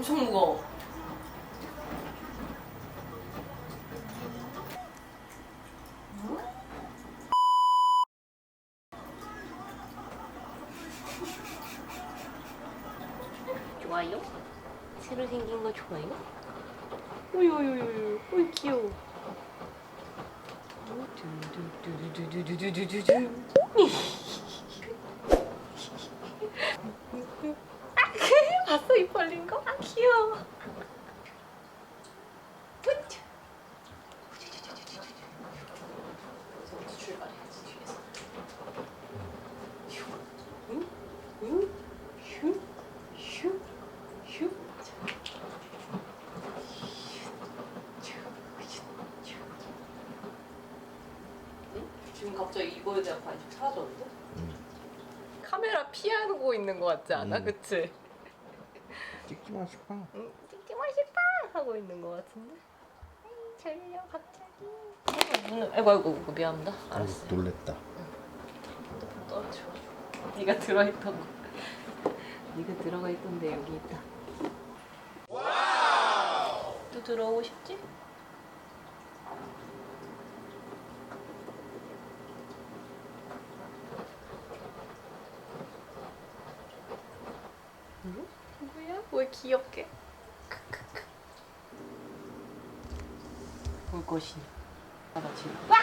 엄청 무거워. 좋아요? 새로 생긴 거 좋아요? 오이 오이 오이 오이 귀여워. 두두두두두두두두두 봤어 입 벌린 거? 아 귀여워. 출발해야지 뒤에서. 휴, 응, 응, 휴, 휴, 휴. 자. 응? 지금 갑자기 이거에 대한 관심 사라졌는데? 카메라 피하고 있는 것 같지 않아? 음. 그치? 찍지 마 싶어. 응, 찍찍만 싶다 하고 있는 것 같은데? 에이, 졸려 갑자기 아이고 눈을 아이고 아이고 아이고, 미안합니다 알았어요 아이고, 놀랬다. 핸드폰 떨어져 네가 들어있던 거 네가 들어가 있던데 여기 있다 또 들어오고 싶지? 응? 뭐야? 왜 귀엽게? 크크크. 볼 것이니. 아. 와!